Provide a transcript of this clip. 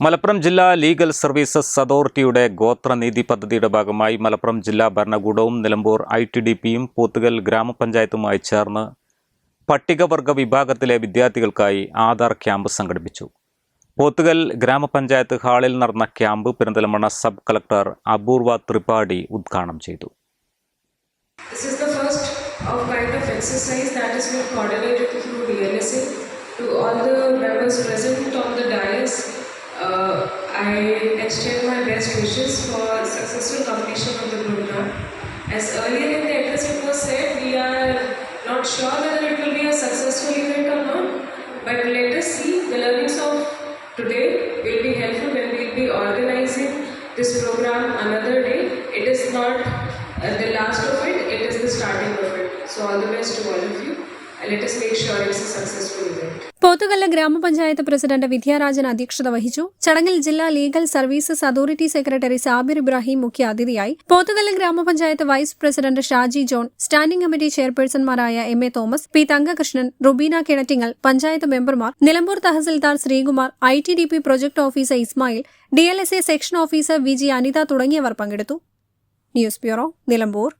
മലപ്പുറം ജില്ലാ legal services അതോറിറ്റിയുടെ ഗോത്രനീതി പദ്ധതിയുടെ ഭാഗമായി മലപ്പുറം ജില്ലാ ഭരണകൂടവും നിലമ്പൂർ ഐ ടി ഡി പിയും പോത്തുകൽ ഗ്രാമപഞ്ചായത്തുമായി ചേർന്ന് പട്ടികവർഗ വിഭാഗത്തിലെ വിദ്യാർത്ഥികൾക്കായി ആധാർ ക്യാമ്പ് സംഘടിപ്പിച്ചു പോത്തുകൽ ഗ്രാമപഞ്ചായത്ത് ഹാളിൽ നടന്ന ക്യാമ്പ് പെരിന്തൽമണ്ണ സബ് കളക്ടർ അപൂർവ ത്രിപാഠി ഉദ്ഘാടനം ചെയ്തു. To all the members present on the dais, I extend my best wishes for successful completion of the program. As earlier in the address it was said, we are not sure whether it will be a successful event or not, but let us see. The learnings of today will be helpful when we will be organizing this program another day. It is not uh, the last of it, it is the starting of it. So, all the best to all of you. Let us make sure successful. Pothukallu ഗ്രാമപഞ്ചായത്ത് president Vidyarajan അധ്യക്ഷത വഹിച്ചു. ചടങ്ങിൽ ജില്ലാ legal services authority secretary Sabir Ibrahim മുഖ്യ അതിഥിയായി. Pothukallu grama panchayat vice president Shaji John standing committee ചെയർപേഴ്സൺമാരായ M A Thomas P Thankakrishnan Rubeena Kinattingal panchayat മെമ്പർമാർ Nilambur tahsildar Sreekumar I T D P project officer Ismail D L S A section officer V G Anitha തുടങ്ങിയവർ പങ്കെടുത്തു. News bureau Nilambur.